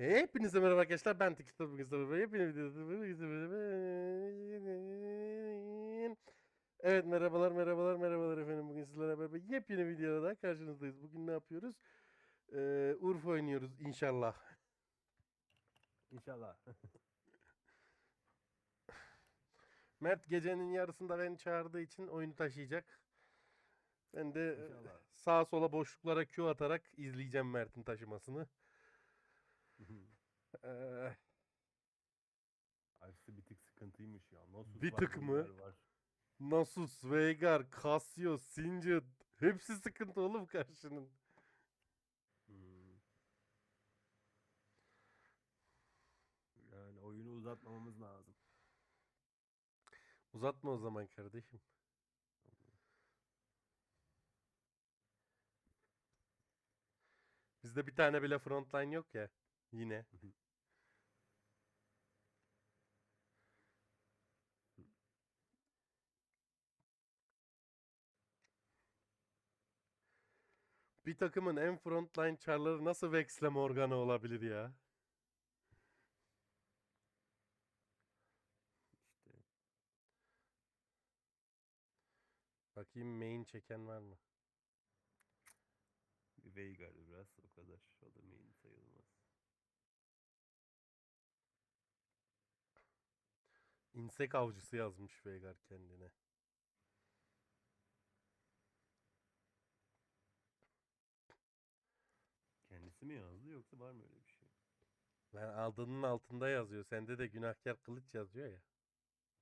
Hepinize merhaba arkadaşlar. Ben Tiktok bugün. Hepinize Evet merhabalar merhabalar merhabalar efendim. Bugün sizlerle beraber yepyeni videoda daha karşınızdayız. Bugün ne yapıyoruz? Ee, Urfa oynuyoruz inşallah. İnşallah. Mert gecenin yarısında beni çağırdığı için oyunu taşıyacak. Ben de e, İnşallah. sağa sola boşluklara Q atarak izleyeceğim Mert'in taşımasını. Ee, bir tık sıkıntıymış ya. Nasus Bir var, tık mı? Veigar Var. Nasus, Veigar, Casio, Singed hepsi sıkıntı oğlum karşının. Hmm. Yani oyunu uzatmamamız lazım. Uzatma o zaman kardeşim. Bizde bir tane bile frontline yok ya. Yine. Bir takımın en frontline çarları nasıl Vex'le Morgana olabilir ya? İşte Bakayım main çeken var mı? Veigar biraz o kadar. O da main İnsek avcısı yazmış Veigar kendine. Kendisi mi yazdı yoksa var mı öyle bir şey? Ben aldığının altında yazıyor. Sende de günahkar kılıç yazıyor ya.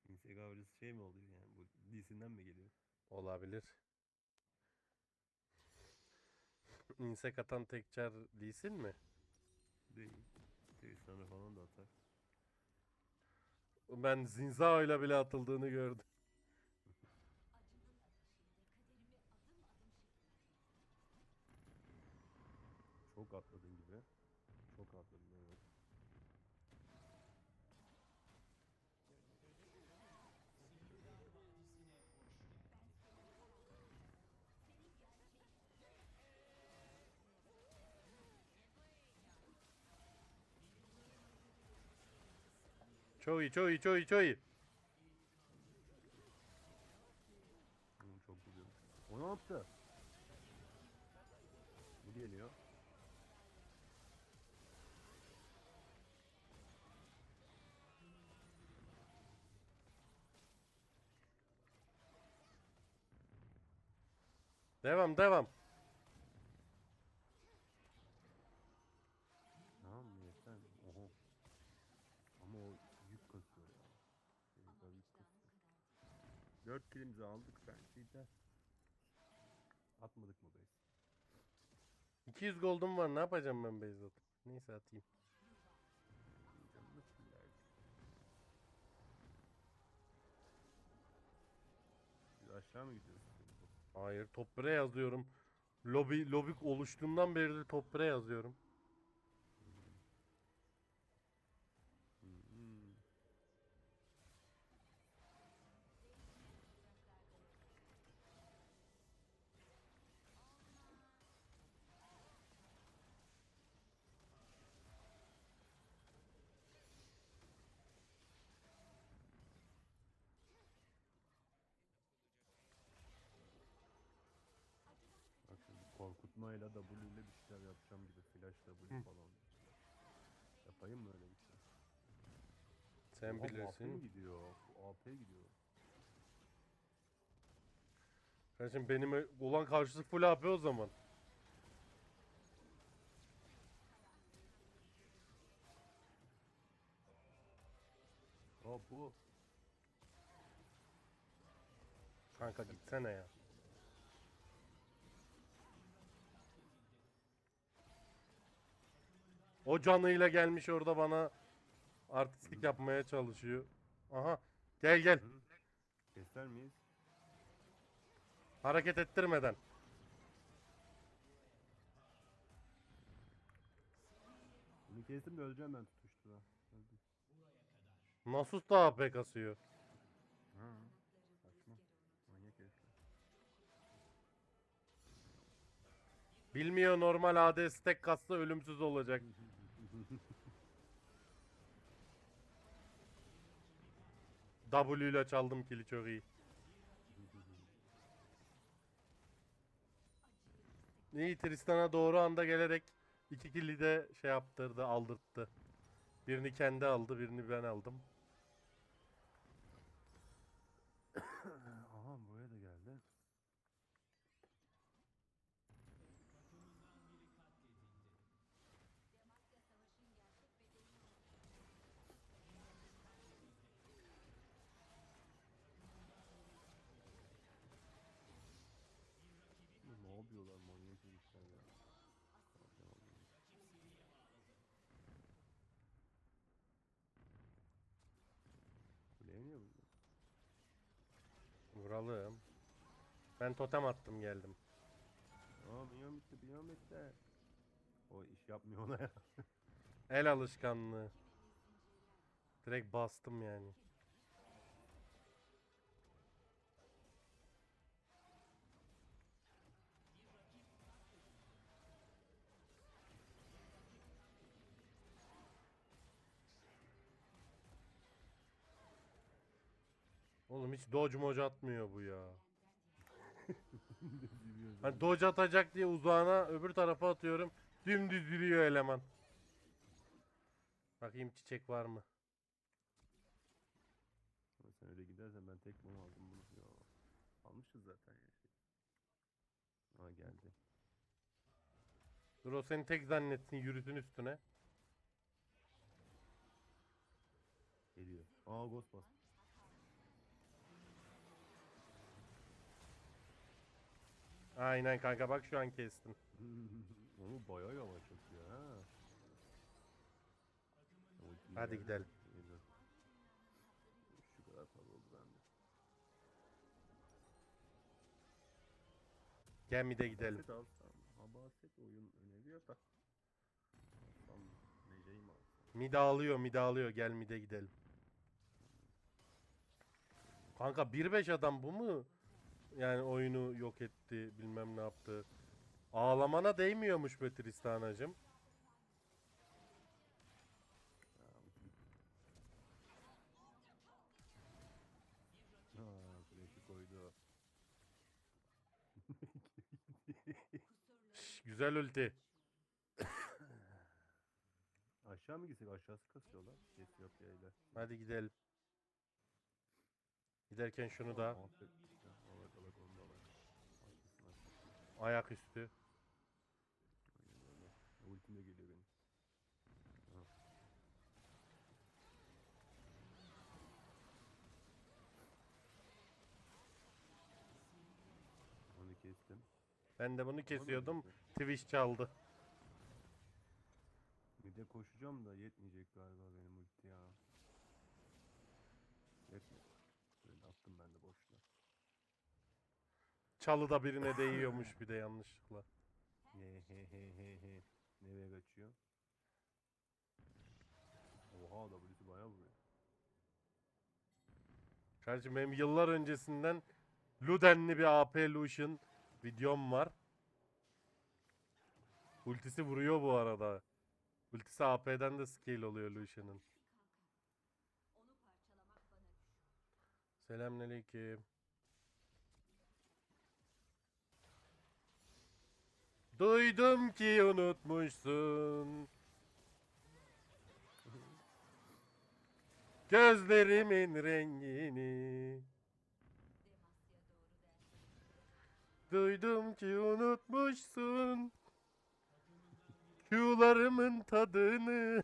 İnsek avcısı şey mi oluyor yani? Bu DC'den mi geliyor? Olabilir. İnsek atan tek çar Lee mi? Değil. Tristan'a falan da atar. Ben Zinzao ile bile atıldığını gördüm. Çok atladın gibi. Çok atladın evet. Çok iyi, çok iyi, çok iyi, çok iyi. Hmm, çok güzel. O ne yaptı? Bu geliyor. Devam, devam. Tamam mı yeter mi? Oho. Ama o yük kasıyor ya. Veigar yük kasıyor. 4 kilimizi aldık bence yeter. Atmadık mı base? 200 gold'um var. Ne yapacağım ben base atıp? Neyse atayım. Canını. Biz aşağı mı gidiyoruz? Hayır, top 1'e yazıyorum. Lobi, lobi oluştuğundan beri top 1'e yazıyorum. Hmm. Bak şimdi korkutmayla W ile bir şeyler yapacağım gibi flash W Hı. falan. Yapayım mı öyle bir şey? Sen bu AP bilirsin. gidiyor? Bu AP gidiyor. Kardeşim benim olan karşısı full AP o zaman. Aa bu. Kanka gitsene ya. O canıyla gelmiş orada bana artistlik yapmaya çalışıyor. Aha gel gel? Keser miyiz? hareket ettirmeden. Bunu kestim de öleceğim ben tutuştura. Öldüm. Nasus da AP kasıyor. Ha. Saçma. Manyak herifler. Bilmiyor normal AD stack kassa ölümsüz olacak. W ile çaldım kili çok iyi. İyi Tristan'a doğru anda gelerek iki kili de şey yaptırdı aldırttı. Birini kendi aldı birini ben aldım. Vuralım. Ben totem attım geldim. Aa minyon bitti minyon bitti. O iş yapmıyor ona ya. El alışkanlığı. Direkt bastım yani. Oğlum hiç dodge moc atmıyor bu ya. Hani dodge atacak diye uzağına öbür tarafa atıyorum. Dümdüz yürüyor eleman. Bakayım çiçek var mı? Ama Sen öyle gidersen ben tek bunu aldım bunu. Ya. Almışız zaten ya. Aa geldi. Dur o seni tek zannetsin yürüsün üstüne. Geliyor. Aa ghost bastı. Aynen kanka bak şu an kestin. Onu bayağı yavaş atıyor ha. Hadi gidelim. Şu kadar para oldu bende. Gel mi de gidelim. Basit alsam. Ha basit oyun öneriyor da. Alsam neceyi mi alsam? Mid ağlıyor mid ağlıyor gel mide gidelim. Kanka 1-5 adam bu mu? Yani oyunu yok etti bilmem ne yaptı. Ağlamana değmiyormuş be Tristana'cım. Koydu. Şş, güzel ulti. Aşağı mı gitsek? Aşağısı kasıyorlar. Etiyopya ile. Hadi gidelim. Giderken şunu da Aferin. Haklısın. ayak üstü. Aynen öyle. Ultim de geliyor benim. Aha. Onu kestim. Ben de bunu kesiyordum. Twitch çaldı. Bir de koşacağım da yetmeyecek galiba benim ulti ya. Yetmedi. Böyle attım ben de boşuna. Çalı da birine değiyormuş bir de yanlışlıkla. He he he he he. Nereye kaçıyor? Oha W'si bayağı vuruyor. Kardeşim benim yıllar öncesinden Luden'li bir AP Lucian videom var. Ultisi vuruyor bu arada. Ultisi AP'den de scale oluyor Lucian'ın. Selamünaleyküm. Duydum ki unutmuşsun. Gözlerimin rengini. Duydum ki unutmuşsun. Q'larımın tadını.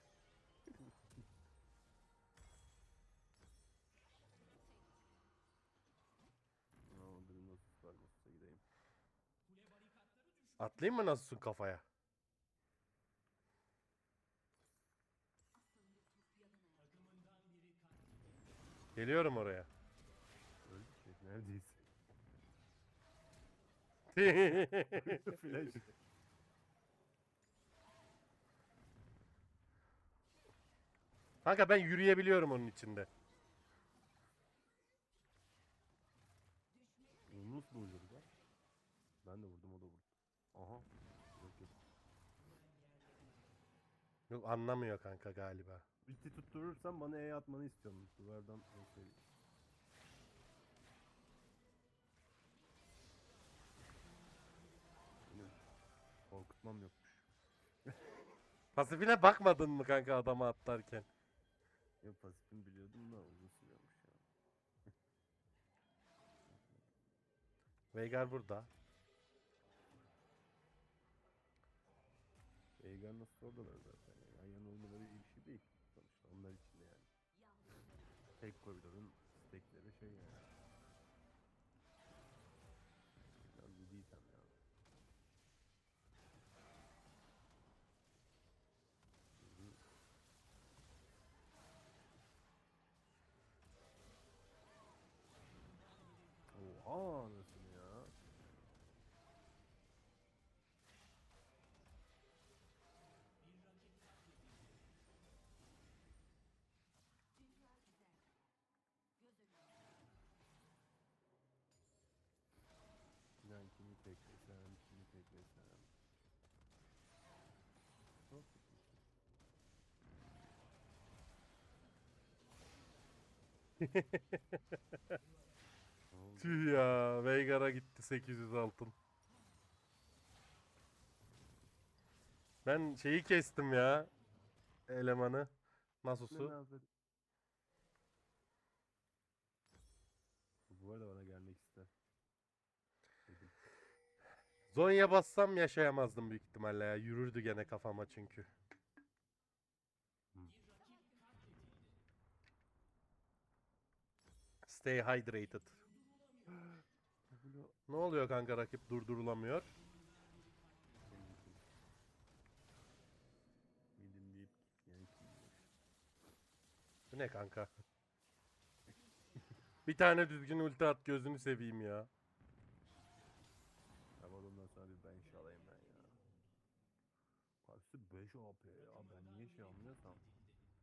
Atlayayım mı nasılsın kafaya? Geliyorum oraya. Öldük neredeyiz? Flash. Kanka ben yürüyebiliyorum onun içinde. Onu nasıl Yok anlamıyor kanka galiba. Ulti tutturursan bana E atmanı istiyorum. Duvardan e neyse. Korkutmam yokmuş. Pasifine bakmadın mı kanka adama atlarken? Yok pasifini biliyordum da uzun sürüyormuş ya. Veigar burada. Veigar nasıl oradalar be? Anasını ya. Ben kimi teklesem, kimi teklesem. Hop. Ne oldu? Tüh ya. Veigar'a gitti 800 altın. Ben şeyi kestim ya. Elemanı. Nasusu. Bu arada bana gelmek ister. Zonya bassam yaşayamazdım büyük ihtimalle ya. Yürürdü gene kafama çünkü. Stay hydrated. Ne oluyor kanka rakip durdurulamıyor. yani Bu ne kanka? Bir tane düzgün ulti at gözünü seveyim ya. Tamam ondan sonra bir ben şey alayım ben ya. Karşısı 5 AP ya. Ben niye şey almıyorsam.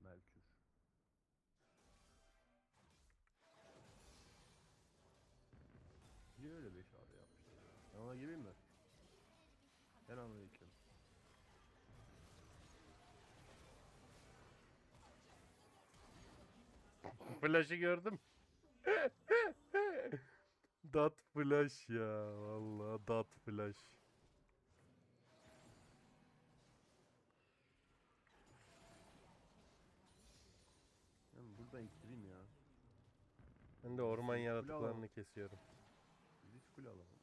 Merkür. Niye öyle 5 AP yapmışlar Ben ona gireyim mi? Selamünaleyküm. Flash'ı gördüm. dat flash ya. Vallahi dat flash. Yani buradan ittireyim ya. Ben de orman yaratıklarını alalım. kesiyorum. Biz hiç kule alamamışız.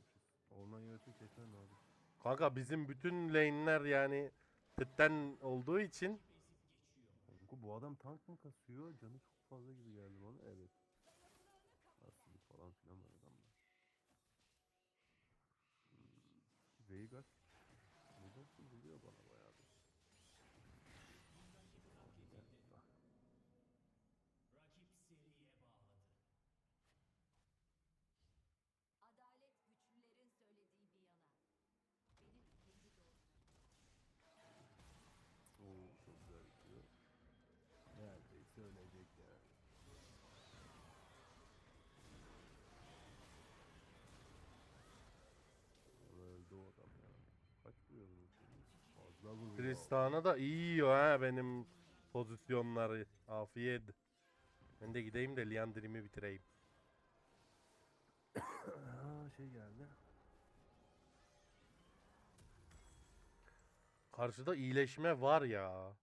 Orman yaratığı kesmen lazım. Kanka bizim bütün lane'ler yani tıtten olduğu için Kanka bu adam tank mı kasıyor? Canı çok fazla gibi geldi bana. Evet. Aslında falan filan var adamda. Hmm. Veigar. Nedense vuruyor bana bayağı bir. Ah, Adalet güçlülerin söylediği bir yana. Benim kendi doğrularım. Oo çok güzel bitiyor. Neredeyse ölecek ya. Ama Öldü o adam ya. Kaç vuruyor bunun şeyi? Fazla vuruyor. Tristan'a da iyi yiyor ha benim pozisyonları. Afiyet. Ben de gideyim de Liandry'mi bitireyim. Aa, şey geldi. Karşıda iyileşme var ya.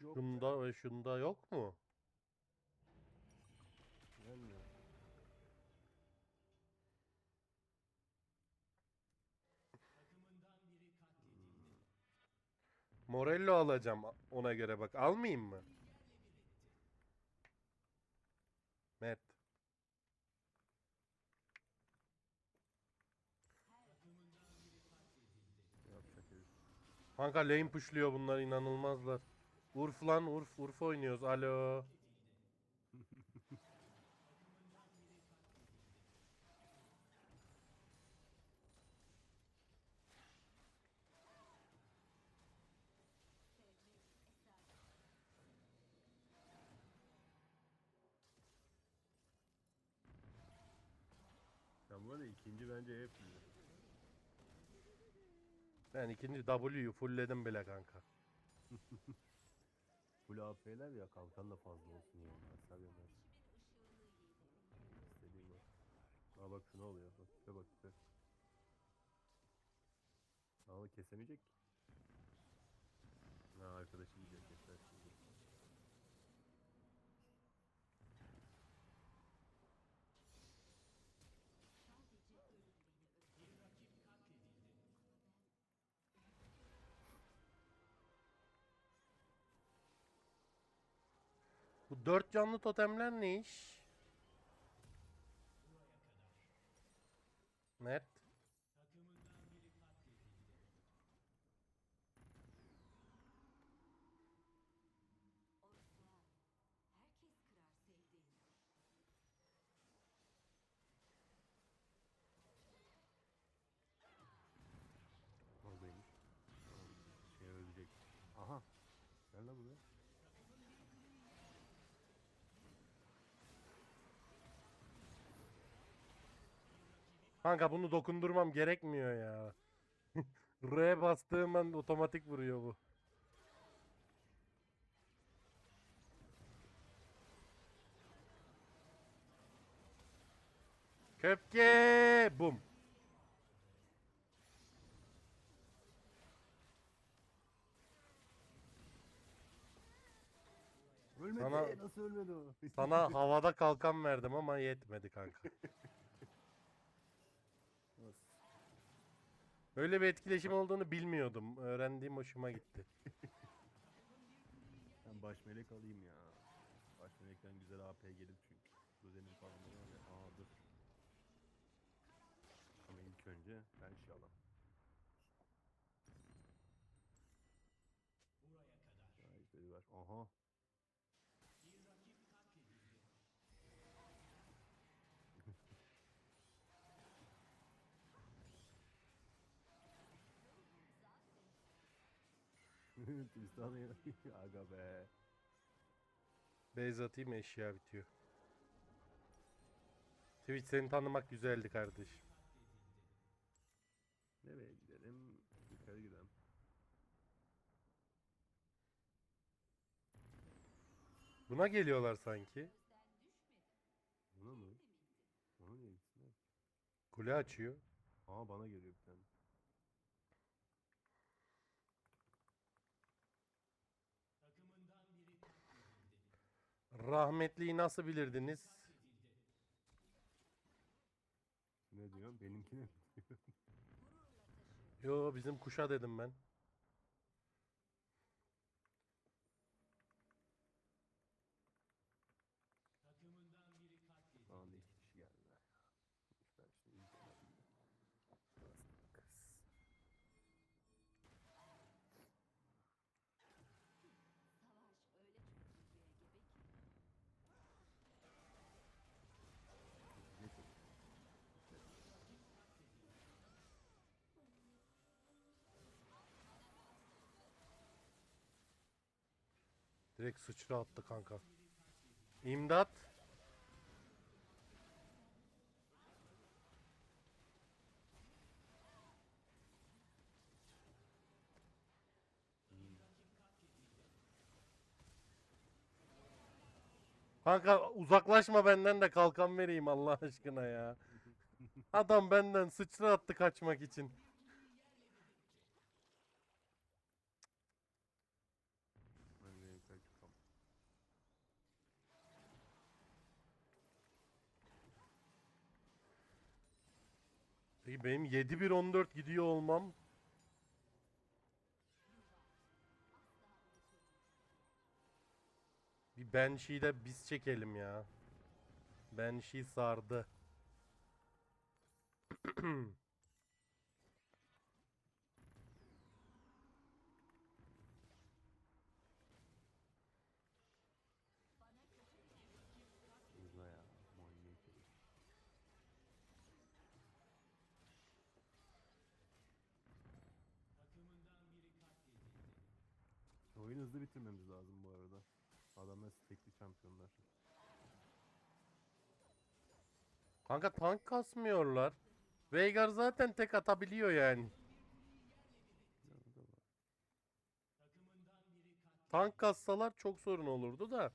Yok Şunda ve şunda yok mu? Morello alacağım ona göre bak. Almayayım mı? Mert. Kanka lane pushluyor bunlar inanılmazlar. Urf lan Urf. Urf oynuyoruz. Alo. İkinci bence hep iyi. Ben ikinci W'yu fullledim bile kanka. Full AP'ler ya kalkan da fazla olsun ya onlar. Ben. İstediğim o. Aa bak şu ne oluyor? Bak tipe bak tipe. Ama kesemeyecek ki. Ha arkadaşı gidiyor keser şimdi. Bu dört canlı totemler ne iş? Mert. Oysa herkes kırar sevdiğini. Oradaymış. Tamam, Şey ölecek. Aha. Gel lan buraya. Kanka bunu dokundurmam gerekmiyor ya. R bastığım an otomatik vuruyor bu. Köpke bum. Ölmedi. Sana- Nasıl ölmedi o? Sana havada kalkan verdim ama yetmedi kanka. Nasıl? Öyle bir etkileşim olduğunu bilmiyordum. Öğrendiğim hoşuma gitti. Ben baş melek alayım ya. Baş melekten güzel AP gelir çünkü. Kuzenim falan ya. Aa dur. Ama ilk önce ben şey alayım. Ay, var. Aha. Tristan ya. Aga be. Beyz atayım eşya bitiyor. Twitch seni tanımak güzeldi kardeşim. Nereye gidelim? Yukarı gidelim. Buna geliyorlar sanki. Buna mı? Ona niye gitsinler? Kule açıyor. Aa bana geliyor bir tane. Rahmetliyi nasıl bilirdiniz? Ne diyor? Benimkine mi diyor? Yo bizim kuşa dedim ben. Direkt sıçra attı kanka. İmdat. Kanka uzaklaşma benden de kalkan vereyim Allah aşkına ya. Adam benden sıçra attı kaçmak için. Peki benim 7-1-14 gidiyor olmam Bir Banshee'yi de biz çekelim ya. Banshee sardı. Uzla ya. Muayene edelim. Oyunu hızlı bitirmemiz lazım bu arada. Adamlar stekli şampiyonlar. Kanka tank kasmıyorlar. Veigar zaten tek atabiliyor yani. Tank kassalar çok sorun olurdu da.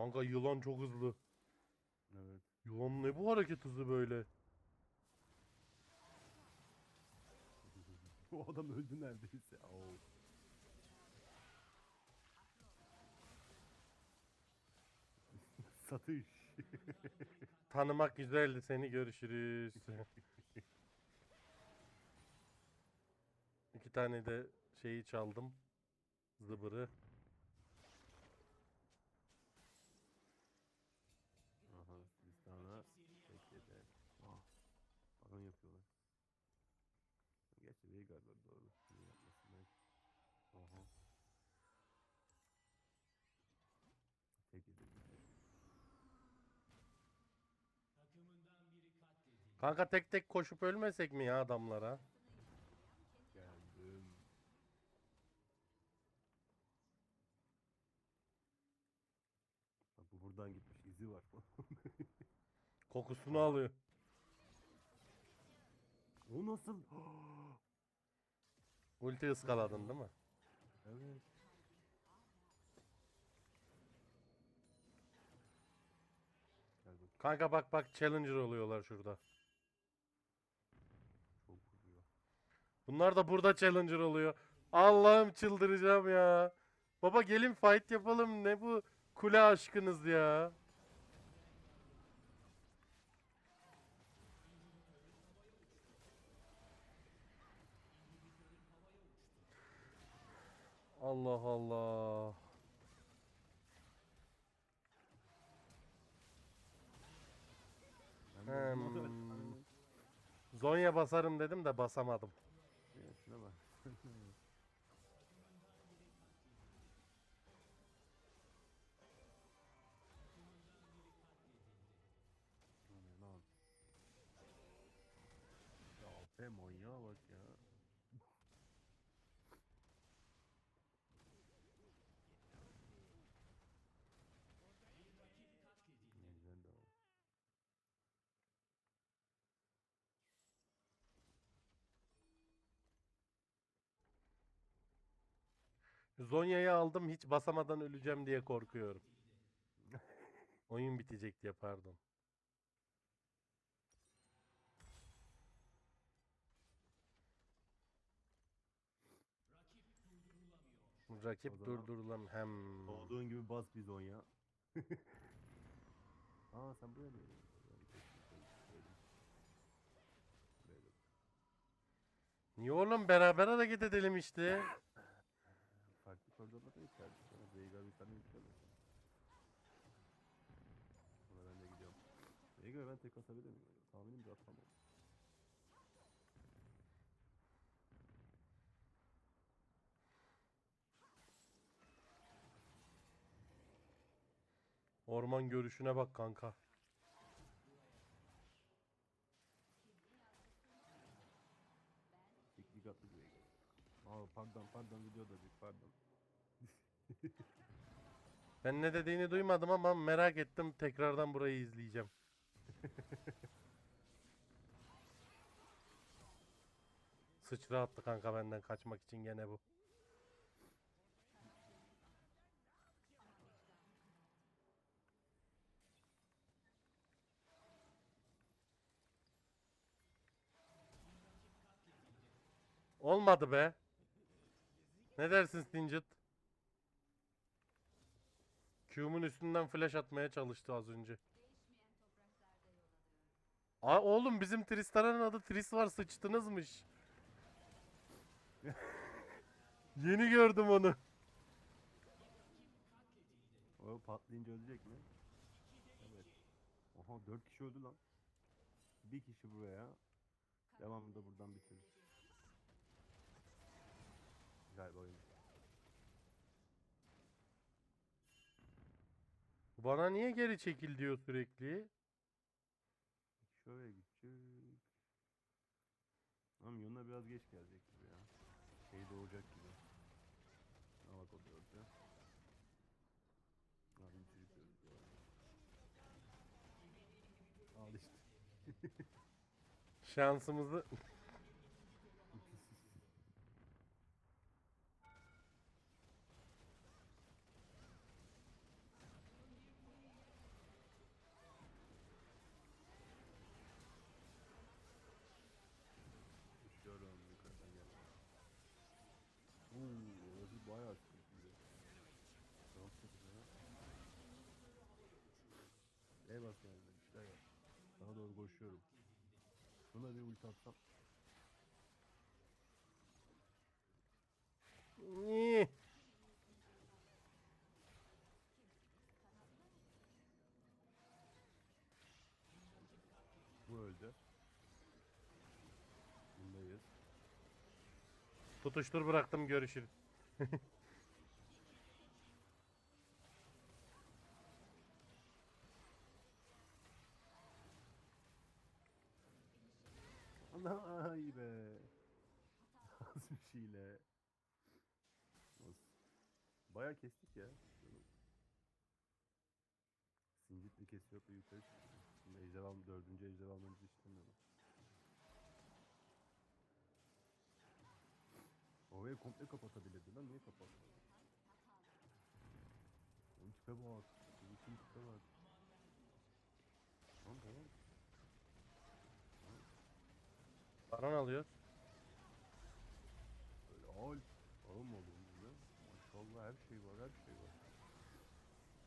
Kanka yılan çok hızlı. Evet. Yılan ne bu hareket hızı böyle? o adam öldü neredeyse. Oo. Satış. Tanımak güzeldi seni görüşürüz. İki tane de şeyi çaldım. Zıbırı. Aha biz sana bekledi. Ah. Baron yapıyorlar. Veigar var doğru. Niye yapmasın belki. Aha. Tek. Kanka tek tek koşup ölmesek mi ya adamlara? Geldim. Bak bu buradan gitmiş izi var. Kokusunu alıyor. o nasıl? Ulti ıskaladın değil mi? evet. Gel bakayım. Kanka bak bak challenger oluyorlar şurada. Çok vuruyor. Bunlar da burada challenger oluyor. Allah'ım çıldıracağım ya. Baba gelin fight yapalım. Ne bu kule aşkınız ya. Allah Allah. Hmm. Zonya basarım dedim de basamadım. Şuna bak. Zonya'yı aldım hiç basamadan öleceğim diye korkuyorum. Oyun bitecek diye pardon. Rakip zaman- durdurulam hem. Olduğun gibi bas bizon ya. Aa sen buraya mı. Niye oğlum beraber hareket edelim işte. Farklı koridorlarda içerdik. Sonra Veigar bir tane yüklemez. Sonra ben de gidiyorum. Veigar ben tek atabilir miyim? Tahminim de atamam. Orman görüşüne bak kanka. Veigar. Aa pardon pardon videoda bir pardon. Ben ne dediğini duymadım ama merak ettim. Tekrardan burayı izleyeceğim. Sıçra attı kanka benden kaçmak için gene bu. Olmadı be. Ne dersin Singed? Q'mun üstünden flash atmaya çalıştı az önce. Aa oğlum bizim Tristan'ın adı Tris var sıçtınızmış. Yeni gördüm onu. O patlayınca ölecek mi? Evet. Oha 4 kişi öldü lan. Bir kişi buraya. Devamını da buradan bitirir. Güzel bir oyun. Bana niye geri çekil diyor sürekli? Şöyle gidecek. Ama Yona biraz geç gelecek gibi ya. Şey doğacak gibi. Ha bak o da öldü. Abi çocuk öldü. Al işte. Şansımızı Uçuyorum yukarıdan gel. Uuu orası bayağı sıkıntılı. Tamam sıkıntılı. Eyvah geldi işte ya. Daha doğru koşuyorum. Buna bir ulti atsam. Bu öldü. Bundayız. tutuştur bıraktım görüşürüz. ay be. Az bir şeyle. Bayağı kestik ya. Sincitli kesiyor da yukarı çıktı. Şimdi ejder al, dördüncü ejder almamızı istemiyorum. Orayı komple kapatabilirdi lan niye kapatmadı? Onun tipe bak. Onun tipe bak. Tamam tamam. Baron alıyor. Öyle al. Alın mı olur bizde? Maşallah her şey var her şey var.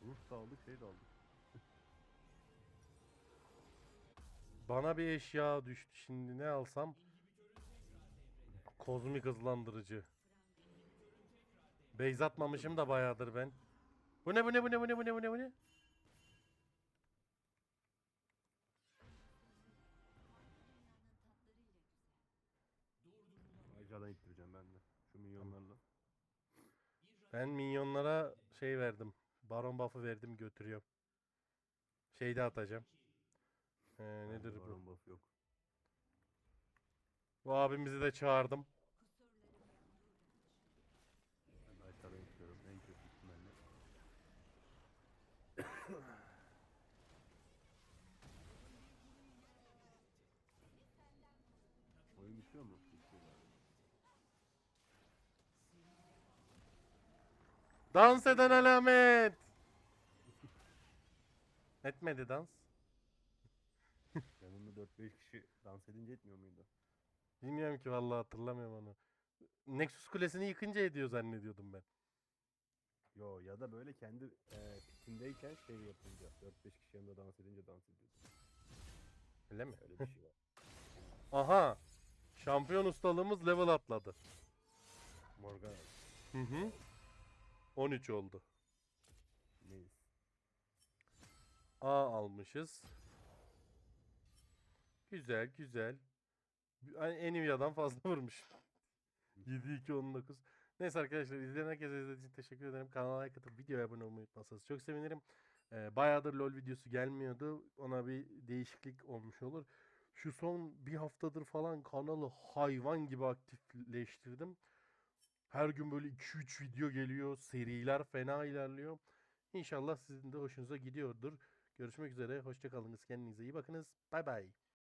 Ruh da aldık şey de aldık. Bana bir eşya düştü. Şimdi ne alsam? Kozmik hızlandırıcı. Beyz atmamışım da bayağıdır ben. Bu ne bu ne bu ne bu ne bu ne bu ne bu ne? Şu milyonlarla. Ben minyonlara şey verdim. Baron buff'ı verdim götürüyorum. Şey de atacağım. Ee, nedir Bende bu? Baron buff yok. Bu abimizi de çağırdım. Ben de aşağıdan ittiyorum. En kötü ihtimalle. Oyun bitiyor mu? Bitiyor galiba. Dans eden alamet. Etmedi dans. Yanımda 4-5 kişi dans edince etmiyor muydu? Bilmiyorum ki vallahi hatırlamıyorum onu. Nexus kulesini yıkınca ediyor zannediyordum ben. Yo ya da böyle kendi e, pitindeyken şey yapınca 4-5 kişi yanında dans edince dans ediyordu. Öyle mi? Öyle bir şey var. Aha. Şampiyon ustalığımız level atladı. Morgana. Hı hı. 13 oldu. Neyiz? A almışız. Güzel güzel. Yani Nvidia'dan fazla vurmuş. 7 2 19. Neyse arkadaşlar izleyen herkese izlediğiniz için teşekkür ederim. Kanala like atıp videoya abone olmayı unutmazsanız çok sevinirim. Ee, bayağıdır LoL videosu gelmiyordu. Ona bir değişiklik olmuş olur. Şu son bir haftadır falan kanalı hayvan gibi aktifleştirdim. Her gün böyle 2-3 video geliyor. Seriler fena ilerliyor. İnşallah sizin de hoşunuza gidiyordur. Görüşmek üzere. Hoşçakalınız. Kendinize iyi bakınız. Bay bay.